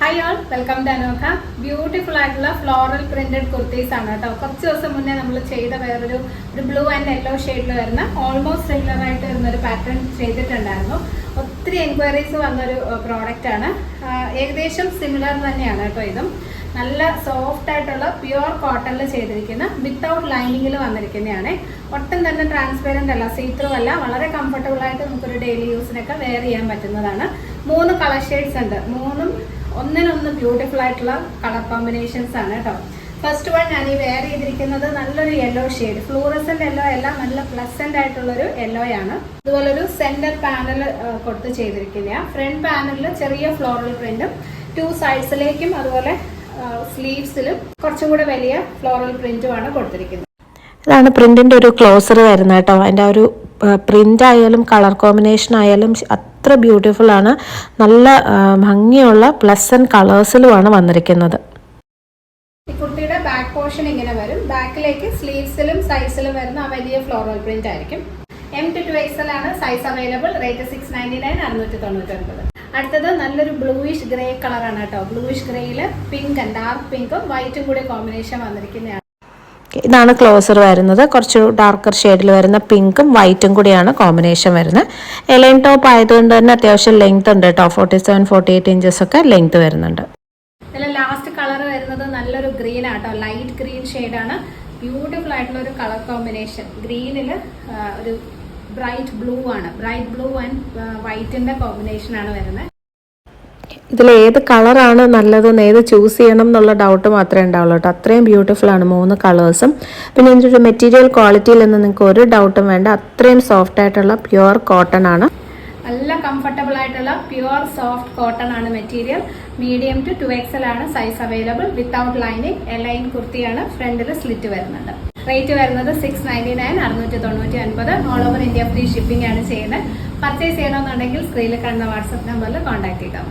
Hi all welcome to Anokha beautiful ആയിട്ടുള്ള floral printed kurtis ആണ് കേട്ടോ. കുറച്ച് ദിവസം മുന്നേ നമ്മൾ ചെയ്ത വേറൊരു ഒരു ബ്ലൂ ആൻഡ് യെല്ലോ ഷെയ്ഡിൽ വരുന്ന ഓൾമോസ്റ്റ് സിമിലർ ആയിട്ട് വരുന്ന ഒരു പാറ്റേൺ ചെയ്തിട്ടുണ്ടായിരുന്നു. ഒത്തിരി എൻക്വയറീസ് വന്നൊരു പ്രോഡക്റ്റ് ആണ്. ഏകദേശം സിമിലർ തന്നെയാണ് കേട്ടോ ഇതും. നല്ല സോഫ്റ്റ് ആയിട്ടുള്ള പ്യുവർ കോട്ടണിൽ ചെയ്തിരിക്കുന്ന വിത്തൗട്ട് ലൈനിങ്ങിൽ വന്നിരിക്കുന്നതാണ്. ഒട്ടും തന്നെ ട്രാൻസ്പെറന്റ് അല്ല സീത്രൂ അല്ല. വളരെ കംഫർട്ടബിൾ ആയിട്ട് നമുക്കൊരു ഡെയിലി യൂസിനൊക്കെ വെയർ ചെയ്യാൻ പറ്റുന്നതാണ്. മൂന്ന് കളർ ഷെയ്ഡ്സ് ഉണ്ട്. മൂന്നും ഒന്നിനൊന്ന് ബ്യൂട്ടിഫുൾ ആയിട്ടുള്ള കളർ കോമ്പിനേഷൻസ് ആണ് കേട്ടോ ഫസ്റ്റ് വൺ ഞാൻ ഈ വെയർ ചെയ്തിരിക്കുന്നത് നല്ലൊരു യെല്ലോ ഷെയ്ഡ് ഫ്ലൂറസെന്റ് യെല്ലോ അല്ല നല്ല പ്ലസന്റ് ആയിട്ടുള്ള ഒരു യെല്ലോ ആണ്. അതുപോലെ ഒരു സെന്റർ പാനൽ കൊടുത്ത് ചെയ്തിരിക്കുന്ന ഫ്രണ്ട് പാനലിൽ ചെറിയ ഫ്ലോറൽ പ്രിന്റും ടു സൈഡ്സിലേക്കും അതുപോലെ സ്ലീവ്സിലും കുറച്ചും കൂടെ വലിയ ഫ്ലോറൽ പ്രിന്റും ആണ് കൊടുത്തിരിക്കുന്നത്. ഇതാണ് പ്രിന്റിന്റെ ഒരു ക്ലോസർ വരുന്നത് കേട്ടോ അതിന്റെ ആ ഒരു പ്രിന്റ് ആയാലും കളർ കോമ്പിനേഷൻ ആയാലും അത്ര ബ്യൂട്ടിഫുൾ ആണ്. നല്ല ഭംഗിയുള്ള പ്ലസൻ കളേഴ്സിലുമാണ് വന്നിരിക്കുന്നത്. കുർത്തിയുടെ ബാക്ക് പോർഷൻ ഇങ്ങനെ വരും. ബാക്കിലേക്ക് സ്ലീവ്സിലും സൈസിലും വരുന്ന വലിയ ഫ്ലോറൽ പ്രിന്റ് ആയിരിക്കും. എം ടു ടു ആണ് size available rate six ninety nine അറുന്നൂറ്റി തൊണ്ണൂറ്റി ഒൻപത് അടുത്തത് നല്ലൊരു ബ്ലൂയിഷ് ഗ്രേ കളറാണ് കേട്ടോ. ബ്ലൂയിഷ് ഗ്രേയിൽ പിങ്ക് ആൻഡ് ഡാർക്ക് പിങ്കും വൈറ്റും കൂടി കോമ്പിനേഷൻ വന്നിരിക്കുന്നതാണ്. ഇതാണ് ക്ലോസർ വരുന്നത്. കുറച്ച് ഡാർക്കർ ഷെയ്ഡിൽ വരുന്ന പിങ്കും വൈറ്റും കൂടിയാണ് കോമ്പിനേഷൻ വരുന്നത്. എലൈൻ ടോപ്പ് ആയതുകൊണ്ട് തന്നെ അത്യാവശ്യം ലെങ്ത് ഉണ്ട് കേട്ടോ. Forty seven forty eight inches ഒക്കെ ലെങ്ത് വരുന്നുണ്ട്. ലാസ്റ്റ് കളർ വരുന്നത് നല്ലൊരു ഗ്രീൻ ആട്ടോ ലൈറ്റ് ഗ്രീൻ ആണ്. ബ്യൂട്ടിഫുൾ ആയിട്ടുള്ള ഒരു കളർ കോമ്പിനേഷൻ ഗ്രീനിൽ ഒരു ബ്രൈറ്റ് ബ്ലൂ ആണ്. ബ്രൈറ്റ് ബ്ലൂ ആൻഡ് വൈറ്റിന്റെ കോമ്പിനേഷൻ ആണ് വരുന്നത്. ഇതിൽ ഏത് കളറാണ് നല്ലതെന്ന് ഏത് ചൂസ് ചെയ്യണം എന്നുള്ള ഡൗട്ട് മാത്രമേ ഉണ്ടാവുള്ളൂ കേട്ടോ. അത്രയും ബ്യൂട്ടിഫുൾ ആണ് മൂന്ന് കളേഴ്സും പിന്നെ ഇതിന്റെ ഒരു മെറ്റീരിയൽ ക്വാളിറ്റിയിൽ നിന്ന് നിങ്ങൾക്ക് ഒരു ഡൗട്ടും വേണ്ട. അത്രയും സോഫ്റ്റ് ആയിട്ടുള്ള പ്യുവർ കോട്ടൺ ആണ്. നല്ല കംഫർട്ടബിൾ ആയിട്ടുള്ള പ്യുവർ സോഫ്റ്റ് കോട്ടൺ ആണ് material medium to two XL ആണ് size available without lining A line കുർത്തിയാണ് ഫ്രണ്ടിൽ സ്ലിറ്റ് വരുന്നുണ്ട് റേറ്റ് വരുന്നത് സിക്സ് നയന്റി നയൻ അറുന്നൂറ്റി തൊണ്ണൂറ്റി ഒൻപത് all over India free shipping ആണ് ചെയ്യുന്നത്. പർച്ചേസ് ചെയ്യണമെന്നുണ്ടെങ്കിൽ സ്ക്രീനിൽ കണ്ട വാട്സപ്പ് നമ്പറിൽ കോൺടാക്ട് ചെയ്താൽ.